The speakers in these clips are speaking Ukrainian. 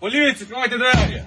Поліція, відкривайте двері!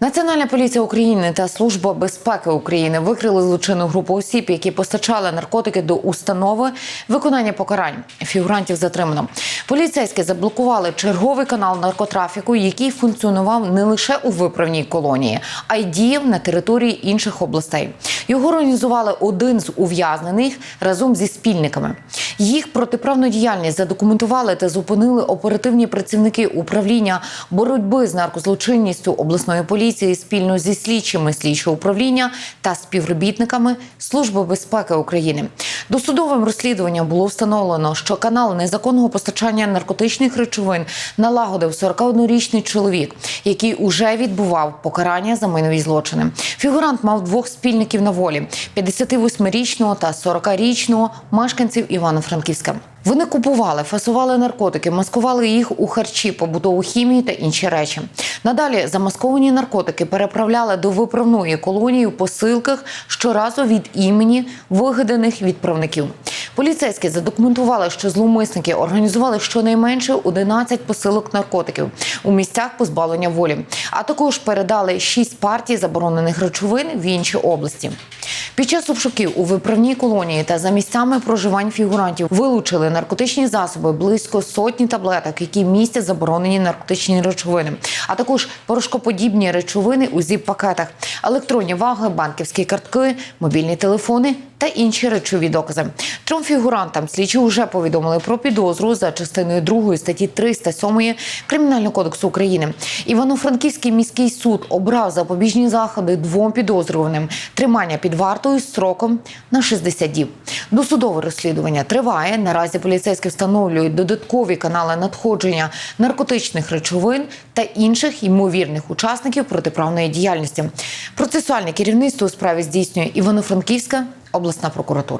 Національна поліція України та служба безпеки України викрили злочинну групу осіб, які постачали наркотики до установи виконання покарань. Фігурантів затримано. Поліцейські заблокували черговий канал наркотрафіку, який функціонував не лише у виправній колонії, а й діяв на території інших областей. Його організували один з ув'язнених разом зі спільниками. Їх протиправну діяльність задокументували та зупинили оперативні працівники управління боротьби з наркозлочинністю обласної поліції спільно зі слідчими слідчого управління та співробітниками Служби безпеки України. Досудовим розслідуванням було встановлено, що канал незаконного постачання наркотичних речовин налагодив 41-річний чоловік, який уже відбував покарання за майнові злочини. Фігурант мав двох спільників на волі: 58-річного та 40-річного мешканців Івано-Франківська. Вони купували, фасували наркотики, маскували їх у харчі, побутову хімію та інші речі. Надалі замасковані наркотики переправляли до виправної колонії у посилках щоразу від імені вигаданих відправників. Поліцейські задокументували, що зловмисники організували щонайменше 11 посилок наркотиків у місцях позбавлення волі, а також передали 6 партій заборонених речовин в інші області. Під час обшуків у виправній колонії та за місцями проживань фігурантів вилучили наркотичні засоби близько сотні таблеток, які містять заборонені наркотичні речовини, а також порошкоподібні речовини у зіп-пакетах, електронні ваги, банківські картки, мобільні телефони та інші речові докази. Трьом фігурантам слідчі вже повідомили про підозру за частиною 2 статті 307 Кримінального кодексу України. Івано-Франківський міський суд обрав запобіжні заходи двом підозрюваним тримання під вартою строком на 60 діб. Досудове розслідування триває. Наразі поліцейські встановлюють додаткові канали надходження наркотичних речовин та інших ймовірних учасників протиправної діяльності. Процесуальне керівництво у справі здійснює Івано-Франківська обласна прокуратура.